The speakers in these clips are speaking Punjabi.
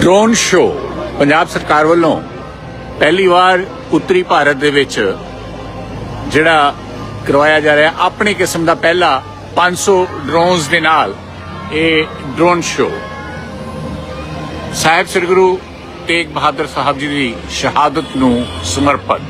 ਡਰੋਨ ਸ਼ੋ ਪੰਜਾਬ ਸਰਕਾਰ ਵੱਲੋਂ ਪਹਿਲੀ ਵਾਰ ਉੱਤਰੀ ਭਾਰਤ ਦੇ ਵਿੱਚ ਜਿਹੜਾ ਕਰਵਾਇਆ ਜਾ ਰਿਹਾ, ਆਪਣੀ ਕਿਸਮ ਦਾ ਪਹਿਲਾ 500 ਡਰੋਨਸ ਦੇ ਨਾਲ ਇਹ ਡਰੋਨ ਸ਼ੋ। ਸਾਹਿਬ ਸ੍ਰੀ ਗੁਰੂ ਤੇਗ ਬਹਾਦਰ ਸਾਹਿਬ ਜੀ ਦੀ ਸ਼ਹਾਦਤ ਨੂੰ ਸਮਰਪਿਤ।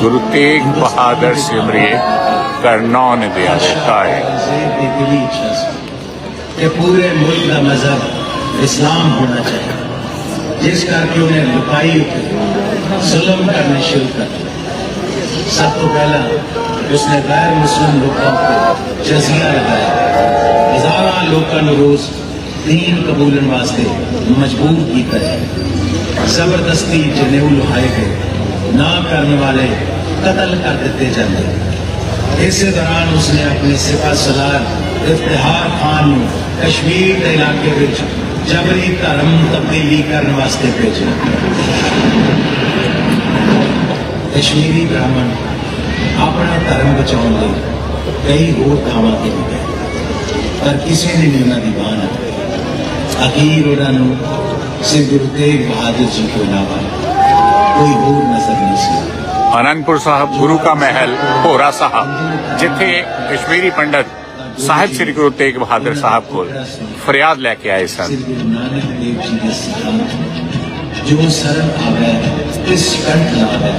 ਗੁਰੂ ਤੇਗ ਬਹਾਦਰ ਸਿਮਰਿਏ ਕਰਨੌ ਨੇ ਦਿਆ ਦਿੱਤਾਏ ਦੀ ਦਿਲੀ ਇੱਛਾ ਸੀ ਕਿ ਪੂਰੇ ਮੁਲਕ ਦਾ ਮਜ਼ਹਬ ਇਸਲਾਮ ਹੋਣਾ ਚਾਹੀਦਾ ਜਿਸ ਕਰਕੇ ਉਹਨੇ ਲੁਕਾਈ ਉੱਤੇ ਜ਼ੁਲਮ ਕਰਨੇ ਸ਼ੁਰੂ ਕਰ ਦਿੱਤੇ ਸਭ ਤੋਂ ਪਹਿਲਾਂ ਉਸਨੇ ਗੈਰ ਮੁਸਲਿਮ ਲੋਕਾਂ ਉੱਤੇ ਜਜ਼ੀਆ ਲਗਾਇਆ ਹਜ਼ਾਰਾਂ ਲੋਕਾਂ ਨੂੰ ਰੋਜ਼ دین قبول واسطے مجبور کیتا ہے زبردستی جنیو لہائے گئے، نہ کرنے والے قتل کر دیتے جاندے۔ اسی دوران اس نے اپنے سپا سلار افتہار خان کشمیر کے علاقے وچ جبری دھرم تبدیلی کرنے واسطے بھیجا۔ کشمیری براہمن اپنا دھرم بچاؤ کئی ہوا تھاواں کے لیے پر کسی نے نہیں انہوں کی بان ہے ਬਾਹ ਨਾ ਫੜੀ। ਅਖੀਰ ਉਹਨਾਂ ਨੂੰ ਸ੍ਰੀ ਗੁਰੂ ਤੇਗ ਬਹਾਦਰ ਜੀ ਤੋਂ ਇਲਾਵਾ ਕੋਈ ਹੋਰ ਨਜ਼ਰ ਨਹੀਂ ਸੀ ਆਨੰਦਪੁਰ ਸਾਹਿਬ ਗੁਰੂ ਕਾ ਮਹਿਲ ਭੋਰਾ ਸਾਹਿਬ ਜਿੱਥੇ ਕਸ਼ਮੀਰੀ ਪੰਡਤ ਸਾਹਿਬ ਸ੍ਰੀ ਗੁਰੂ ਤੇਗ ਬਹਾਦਰ ਸਾਹਿਬ ਕੋਲ ਫਰਿਆਦ ਲੈ ਕੇ ਆਏ ਸਨ ਸ੍ਰੀ ਗੁਰੂ ਨਾਨਕ ਦੇਵ ਜੀ ਦੇ ਸਿਧਾਂਤ ਜੋ ਸਰਲ ਆਵੇ ਇਸ ਕੰਠ ਲਾਵੇ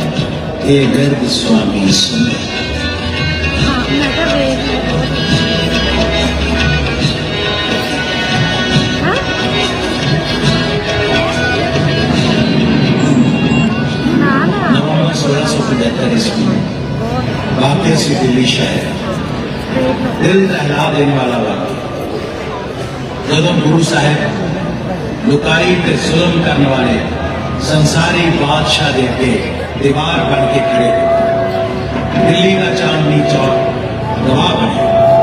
ਇਹ ਗਰਭ ਸੁਆਮੀ ਸੁਨੇ ਤੇ ਸਿੱਧੀ ਸ਼ਾਇਰ ਦਿਲ ਦਹਿਲਾ ਦੇਣ ਵਾਲਾ ਵਾਕ ਜਦੋਂ ਗੁਰੂ ਸਾਹਿਬ ਲੁਕਾਈ ਤੇ ਜ਼ੁਲਮ ਕਰਨ ਵਾਲੇ ਸੰਸਾਰੀ ਬਾਦਸ਼ਾਹ ਦੇ ਅੱਗੇ ਦੀਵਾਰ ਬਣ ਕੇ ਖੜੇ ਦਿੱਲੀ ਦਾ ਚਾਂਦਨੀ ਚੌਕ ਗਵਾਹ ਬਣਿਆ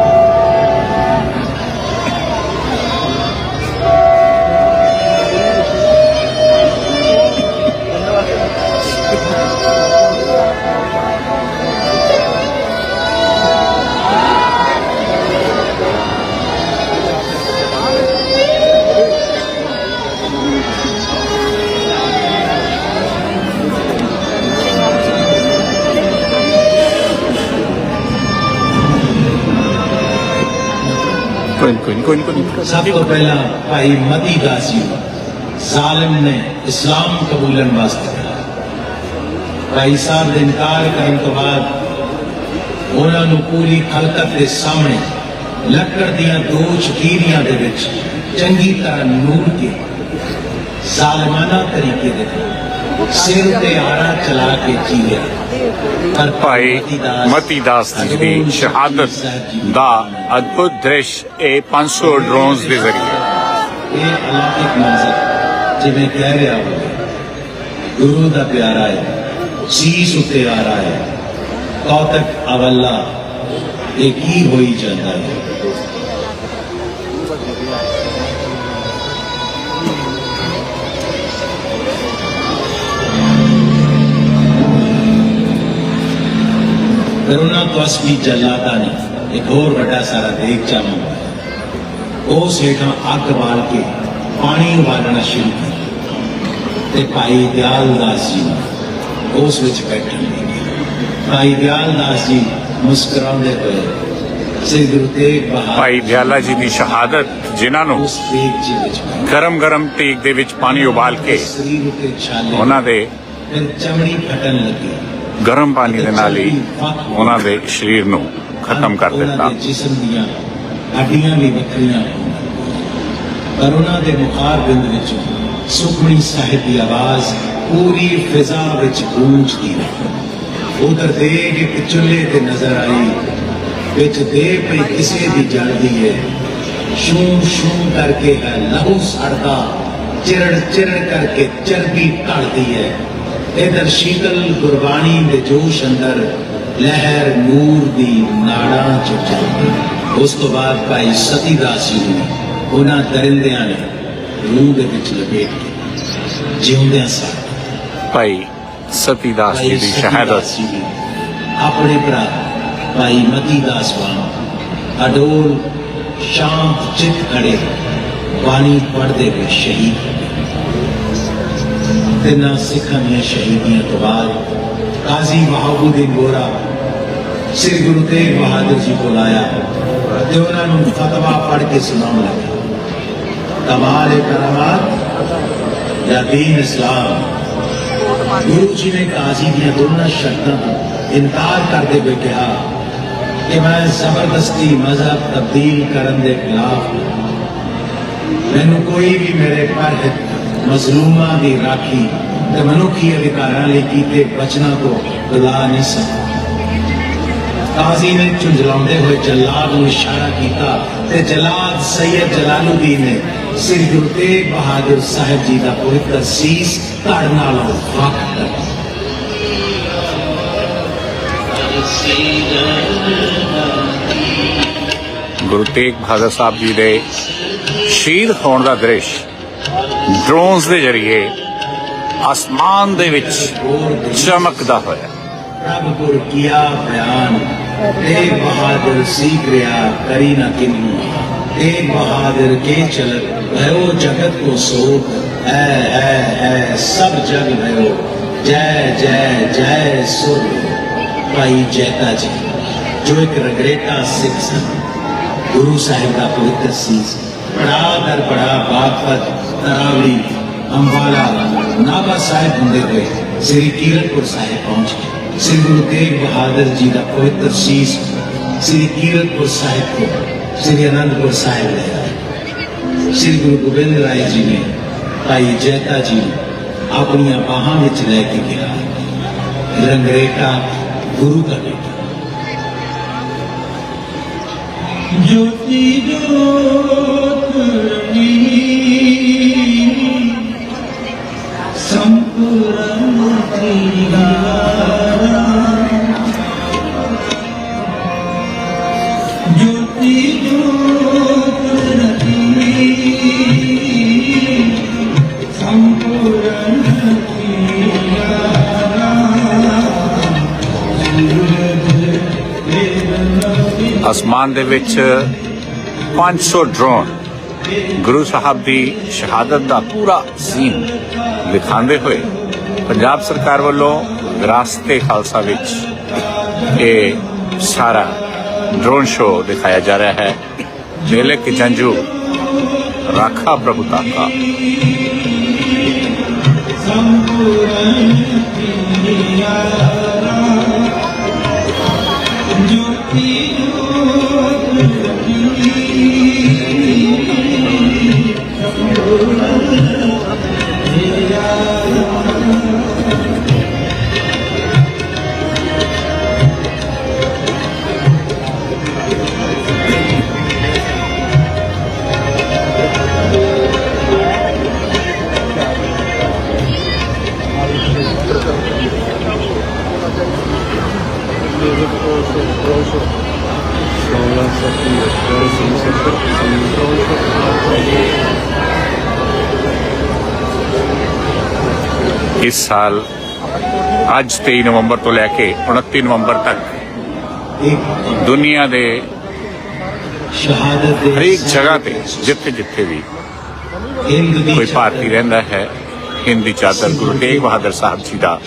ਕੋਈ ਕੋਈ ਕੋਈ ਕੋਈ ਸਭ ਤੋਂ ਪਹਿਲਾਂ ਭਾਈ ਮਤੀ ਦਾਸ ਜੀ ਜ਼ਾਲਿਮ ਨੇ ਇਸਲਾਮ ਕਬੂਲਣ ਵਾਸਤੇ ਕਿਹਾ ਭਾਈ ਸਾਹਿਬ ਦੇ ਇਨਕਾਰ ਕਰਨ ਤੋਂ ਬਾਅਦ ਉਹਨਾਂ ਨੂੰ ਪੂਰੀ ਖਲਕਤ ਦੇ ਸਾਹਮਣੇ ਲੱਕੜ ਦੀਆਂ ਦੋ ਚਕੀਰੀਆਂ ਦੇ ਵਿੱਚ ਚੰਗੀ ਤਰ੍ਹਾਂ ਨੂਰ ਕੇ ਜ਼ਾਲਮਾਨਾ ਤਰੀਕੇ ਦੇ ਨਾਲ ਸਿਰ ਤੇ ਆਰਾ ਚਲਾ ਕੇ ਜੀਵਿਆ ਪਰ ਭਾਈ ਮਤੀ ਦਾਸ ਜੀ ਦੀ ਸ਼ਹਾਦਤ ਦਾ ਅਦਭੁਤ ਦ੍ਰਿਸ਼ ਇਹ 500 ਡਰੋਨਸ ਦੇ ਜ਼ਰੀਏ। ਇਹ ਅਲੌਕਿਕ ਮੰਜ਼ਰ ਜਿਵੇਂ ਕਹਿ ਰਿਹਾ ਹੋਵੇ ਗੁਰੂ ਦਾ ਪਿਆਰਾ ਹੈ ਸੀਸ ਉੱਤੇ ਆ ਰਹਾ ਹੈ। ਕੌਤਕ ਅਵੱਲਾ ਇਹ ਕੀ ਹੋਈ ਜਾਂਦਾ ਹੈ? ਉਹਨਾਂ ਤੋਂ ਅਸਲੀ ਜਲਾਦਾ ਨੇ ਇੱਕ ਹੋਰ ਵੱਡਾ ਸਾਰਾ ਦੇਗਚਾ ਮੰਗਵਾਇਆ ਉਸ ਹੇਠਾਂ ਅੱਗ ਬਾਲ ਕੇ ਪਾਣੀ ਉਬਾਲਣਾ ਸ਼ੁਰੂ ਕੀਤਾ ਤੇ ਭਾਈ ਦਿਆਲ ਦਾਸ ਜੀ ਉਸ ਵਿੱਚ ਬੈਠਣ ਲੱਗੇ ਭਾਈ ਦਿਆਲ ਦਾਸ ਜੀ ਮੁਸਕਰਾਉਂਦੇ ਹੋਏ ਸ੍ਰੀ ਗੁਰੂ ਤੇਗ ਬਹਾਦਰ ਭਾਈ ਦਿਆਲਾ ਜੀ ਦੀ ਸ਼ਹਾਦਤ ਜਿਨ੍ਹਾਂ ਨੂੰ। ਗਰਮ ਗਰਮ ਤੇਗ ਦੇ ਵਿੱਚ ਪਾਣੀ ਉਬਾਲ ਕੇ ਉਹਨਾਂ ਦੇ ਚਮੜੀ ਫਟਣ ਲੱਗੀ। ਗਰਮ ਪਾਣੀ ਦੇ ਨਾਲ ਹੀ ਉਹਨਾਂ ਦੇ ਸਰੀਰ ਨੂੰ ਖਤਮ ਕਰ ਦਿੱਤਾ। ਜਿਸਮ ਦੀਆਂ ਹੱਡੀਆਂ ਵੀ ਵੱਖਰੀਆਂ ਹੋਈਆਂ। ਪਰ ਉਹਨਾਂ ਦੇ ਮੁਖਾਰਬਿੰਦ ਵਿੱਚ ਸੁਖਮਣੀ ਸਾਹਿਬ ਦੀ ਆਵਾਜ਼ ਪੂਰੀ ਫਿਜ਼ਾ ਵਿੱਚ ਗੂੰਜਦੀ ਰਹੀ। ਉਧਰ ਦੇਗ ਇੱਕ ਚੁੱਲ੍ਹੇ ਤੇ ਨਜ਼ਰ ਆਈ ਵਿੱਚ ਦੇ ਪਈ ਕਿਸੇ ਦੀ ਜਲਦੀ ਹੈ ਸ਼ੂੰ ਸ਼ੂੰ ਕਰਕੇ ਹੈ ਲਹੂ ਸੜਦਾ ਚਿਰੜ ਚਿਰੜ ਕਰਕੇ ਚਰਬੀ ਢਲਦੀ ਹੈ ਇਧਰ ਸ਼ੀਤਲ ਗੁਰਬਾਣੀ ਦੇ ਜੋਸ਼ ਅੰਦਰ ਲਹਿਰ ਨੂਰ ਦੀ ਨਾੜਾਂ ਚ ਚੱਲਦੀ। ਉਸ ਤੋਂ ਬਾਅਦ ਭਾਈ ਸਤੀਦਾਸ ਜੀ ਨੇ ਉਹਨਾਂ ਦਰਿੰਦਿਆਂ ਨੇ ਰੂਹ ਦੇ ਵਿੱਚ ਲਪੇਟ ਕੇ ਜਿਉਂਦਿਆਂ ਸਾਰ ਭਾਈ ਸਤੀਦਾਸ ਜੀ ਦੀ ਸ਼ਹਾਦਤ। ਆਪਣੇ ਭਰਾ ਭਾਈ ਮਤੀ ਦਾਸ ਵਾਂਗ ਅਡੋਲ ਸ਼ਾਂਤ ਚਿੱਤ ਖੜੇ ਬਾਣੀ ਪੜ੍ਹਦੇ ਹੋਏ ਸ਼ਹੀਦ ਹੋ ਗਏ। ਤਿੰਨਾਂ ਸਿੱਖਾਂ ਦੀਆਂ ਸ਼ਹੀਦੀਆਂ ਤੋਂ ਬਾਅਦ ਕਾਜ਼ੀ ਮਹਬੂਦੀਨ ਗੋਰਾ ਸ੍ਰੀ ਗੁਰੂ ਤੇਗ ਬਹਾਦਰ ਜੀ ਕੋਲ ਆਇਆ ਤੇ ਉਹਨਾਂ ਨੂੰ ਫਤਵਾ ਪੜ੍ਹ ਕੇ ਸੁਣਾਉਣ ਲੱਗਾ ਕਮਾਲ ਏ ਕਰਾਮਾਤ ਜਾਂ ਦੀਨ ਇਸਲਾਮ ਗੁਰੂ ਜੀ ਨੇ ਕਾਜ਼ੀ ਦੀਆਂ ਦੋਨਾਂ ਸ਼ਰਤਾਂ ਤੋਂ ਇਨਕਾਰ ਕਰਦੇ ਹੋਏ ਕਿਹਾ ਕਿ ਮੈਂ ਜ਼ਬਰਦਸਤੀ ਮਜ਼ਹਬ ਤਬਦੀਲ ਕਰਨ ਦੇ ਖਿਲਾਫ ਹਾਂ। ਮਜ਼ਲੂਮਾਂ ਦੀ ਰਾਖੀ ਤੇ ਮਨੁੱਖੀ ਅਧਿਕਾਰਾਂ ਲਈ ਕੀਤੇ ਬਚਨਾਂ ਤੋਂ ਬੁਲਾ ਨਹੀਂ ਸਕਦਾ। ਕਾਜ਼ੀ ਨੇ ਝੁੰਝਲਾਉਂਦੇ ਹੋਏ ਜਲਾਦ ਨੂੰ ਇਸ਼ਾਰਾ ਕੀਤਾ ਤੇ ਜਲਾਦ ਸੈਯਦ ਜਲਾਲੁਦੀਨ ਨੇ ਸ੍ਰੀ ਗੁਰੂ ਤੇਗ ਬਹਾਦਰ ਸਾਹਿਬ ਜੀ ਦਾ ਪਵਿੱਤਰ ਸੀਸ ਧੜ ਨਾਲ ਵੱਖ ਕਰ ਗੁਰੂ ਤੇਗ ਬਹਾਦਰ ਸਾਹਿਬ ਜੀ ਦੇ ਸ਼ਹੀਦ ਹੋਣ ਦਾ ਦ੍ਰਿਸ਼ ਡਰੋਨਸ ਦੇ ਜ਼ਰੀਏ ਆਸਮਾਨ ਦੇ ਵਿੱਚ ਚਮਕਦਾ ਹੋਇਆ ਪ੍ਰਭ ਗੁਰ ਕੀਆ ਬਿਆਨ ਤੇਗ ਬਹਾਦਰ ਸੀਖ ਰਿਆ ਕਰੀ ਨਾ ਕਿਨੂ ਤੇਗ ਬਹਾਦਰ ਕੇ ਚਲਤ भयो जगत को सोख है है है सब जग भयो जय जय जय सुर ਭਾਈ ਜੈਤਾ ਜੀ ਜੋ ਇੱਕ ਰਗਰੇਟਾ ਸਿੱਖ ਸਨ ਗੁਰੂ ਸਾਹਿਬ ਦਾ ਪਵਿੱਤਰ ਸੀਸ ਬੜਾ ਦਰ ਬੜਾ ਬਾਗਪਤ تراوی، امبالا، نابا صاحب ہوں ہوئے، سری کیرتپور صاحب پہنچ گئے۔ سری گرو تیغ بہادر جی کا پوتر شیش سری کیرتپور صاحب کو، سری آنندپور صاحب لے آئے۔ سری گرو گوبند رائے جی نے، بھائی جیتا جی اپنی باہاں میں لے کے گیا۔ رنگریٹا، گرو کا بیٹا۔ جوتی جو ਅਸਮਾਨ ਦੇ ਵਿੱਚ 500 ਡਰੋਨ ਗੁਰੂ ਸਾਹਿਬ ਦੀ ਸ਼ਹਾਦਤ ਦਾ ਪੂਰਾ ਸੀਨ ਦਿਖਾਉਂਦੇ ਹੋਏ ਪੰਜਾਬ ਸਰਕਾਰ ਵੱਲੋਂ ਵਿਰਾਸਤੇ ਖਾਲਸਾ ਵਿੱਚ ਇਹ ਸਾਰਾ ਡਰੋਨ ਸ਼ੋ ਦਿਖਾਇਆ ਜਾ ਰਿਹਾ ਹੈ। ਮੇਲੇ ਕਿ ਜੰਜੂ, ਰਾਖਾ ਪ੍ਰਭੂਤਾ ਦਾ ਸੋਲਾਂ ਸੱਤੀ ਅਠਾਰਾਂ ਸੀ ਸੱਤਰ ਸੰਤਰੋਂ ਸੱਤਰ ਇਸ ਸਾਲ, ਅੱਜ 23 ਨਵੰਬਰ ਤੋਂ ਲੈ ਕੇ 29 ਨਵੰਬਰ ਤੱਕ ਦੁਨੀਆ ਦੇ ਸ਼ਹਾਦਤ ਦੇ ਹਰੇਕ ਜਗ੍ਹਾ ਤੇ ਜਿੱਥੇ ਜਿੱਥੇ ਵੀ ਕੋਈ ਭਾਰਤੀ ਰਹਿੰਦਾ ਹੈ, ਹਿੰਦੀ ਚਾਦਰ ਗੁਰੂ ਤੇਗ ਬਹਾਦਰ ਸਾਹਿਬ ਜੀ ਦਾ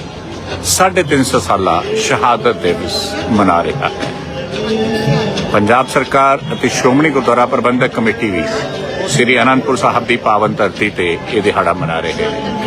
350 ਸਾਲਾ ਸ਼ਹਾਦਤ ਦਿਵਸ ਮਨਾ ਰਿਹਾ ਹੈ। ਪੰਜਾਬ ਸਰਕਾਰ ਅਤੇ ਸ਼੍ਰੋਮਣੀ ਗੁਰਦੁਆਰਾ ਪ੍ਰਬੰਧਕ ਕਮੇਟੀ ਵੀ ਸ੍ਰੀ ਅਨੰਦਪੁਰ ਸਾਹਿਬ ਦੀ ਪਾਵਨ ਧਰਤੀ ਤੇ ਇਹ ਦਿਹਾੜਾ ਮਨਾ ਰਹੇ ਨੇ।